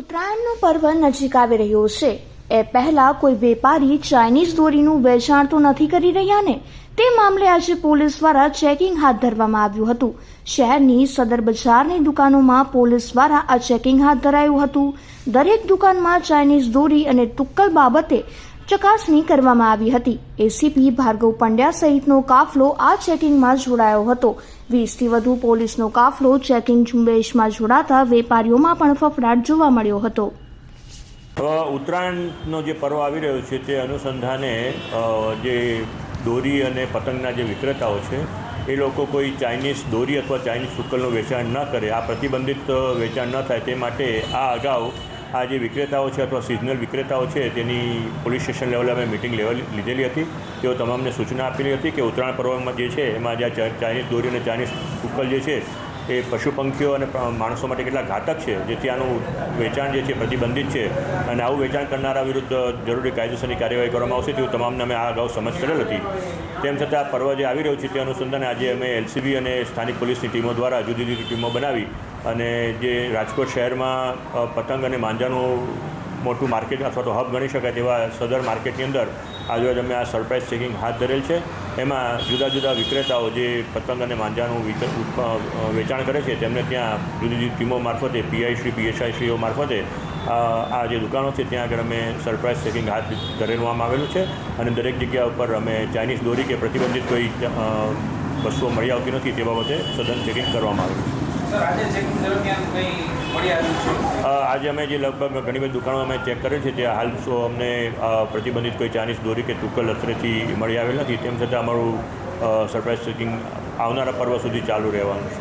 ઉત્તરાયણનો પર્વ નજીક આવી રહ્યો છે. એ પહેલા કોઈ વેપારી ચાઇનીઝ દોરીનું વેચાણ તો નથી કરી રહ્યા ને, તે મામલે આજે પોલીસ દ્વારા ચેકિંગ હાથ ધરવામાં આવ્યું હતું. શહેરની સદર બજારની દુકાનોમાં પોલીસ દ્વારા આ ચેકિંગ હાથ ધરાયું હતું. દરેક દુકાનમાં ચાઇનીઝ દોરી અને તુક્કલ બાબતે ચકાસણી કરવામાં આવી હતી. એસીપી ભાર્ગવ પંડ્યા સહિતનો કાફલો આ ચેકિંગમાં જોડાયો હતો. વીસથી વધુ પોલીસનો કાફલો ચેકિંગ ઝુંબેશમાં જોડાતા વેપારીઓમાં પણ ફફડાટ જોવા મળ્યો હતો. ઉત્તરાયણનો જે પર્વ આવી રહ્યો છે તે અનુસંધાને જે દોરી અને પતંગના જે વિક્રેતાઓ છે, એ લોકો કોઈ ચાઇનીઝ દોરી અથવા ચાઇનીઝ તુક્કલનું વેચાણ ન કરે, આ પ્રતિબંધિત વેચાણ ન થાય તે માટે આ અગાઉ આ જે વિક્રેતાઓ છે, અથવા સિઝનલ વિક્રેતાઓ છે તેની પોલીસ સ્ટેશન લેવલે અમે મિટિંગ લેવલ, લીધેલી હતી, તેઓ તમામને સૂચના આપેલી હતી કે ઉત્તરાયણ પર્વમાં જે છે, એમાં જે ચાઇનીઝ દોરી અને ચાઇનીઝ કુકલ જે છે, એ પશુ પંખીઓ અને માણસો માટે કેટલા ઘાતક છે, જેથી આનું વેચાણ જે છે, પ્રતિબંધિત છે, અને આવું વેચાણ કરનારા વિરુદ્ધ જરૂરી કાયદેસરની કાર્યવાહી કરવામાં આવશે તેવું તમામને અમે આ અગાઉ સમજ કરેલ હતી. તેમ છતાં આ પર્વ જે આવી રહ્યું છે, તે અનુસંધાને આજે અમે એલસીબી અને સ્થાનિક પોલીસની ટીમો દ્વારા જુદી જુદી ટીમો બનાવી અને જે રાજકોટ શહેરમાં પતંગ અને માંજાનું મોટું માર્કેટ અથવા તો હબ ગણી શકાય તેવા સદર માર્કેટની અંદર આજરોજ અમે આ સરપ્રાઇઝ ચેકિંગ હાથ ધરેલ છે. એમાં જુદા જુદા વિક્રેતાઓ જે પતંગ અને માંજાનું વેચાણ કરે છે, તેમને ત્યાં જુદી જુદી ટીમો મારફતે, પીઆઈ શ્રી, પીએસઆઈ શ્રીઓ મારફતે આ જે દુકાનો છે, ત્યાં આગળ અમે સરપ્રાઇઝ ચેકિંગ હાથ ધરેવામાં આવેલું છે. અને દરેક જગ્યા ઉપર અમે ચાઇનીઝ દોરી કે પ્રતિબંધિત કોઈ વસ્તુઓ મળી આવતી નથી તે બાબતે સઘન ચેકિંગ કરવામાં આવેલું છે. આજે અમે જે લગભગ ઘણી બધી દુકાનો અમે ચેક કરેલ છે ત્યાં હાલ શું અમને પ્રતિબંધિત કોઈ ચાઇનીઝ દોરી કે તુક્કલ અત્રેથી મળી આવેલ નથી. તેમ છતાં અમારું સરપ્રાઇઝ ચેકિંગ આવનારા પર્વ સુધી ચાલુ રહેવાનું છે.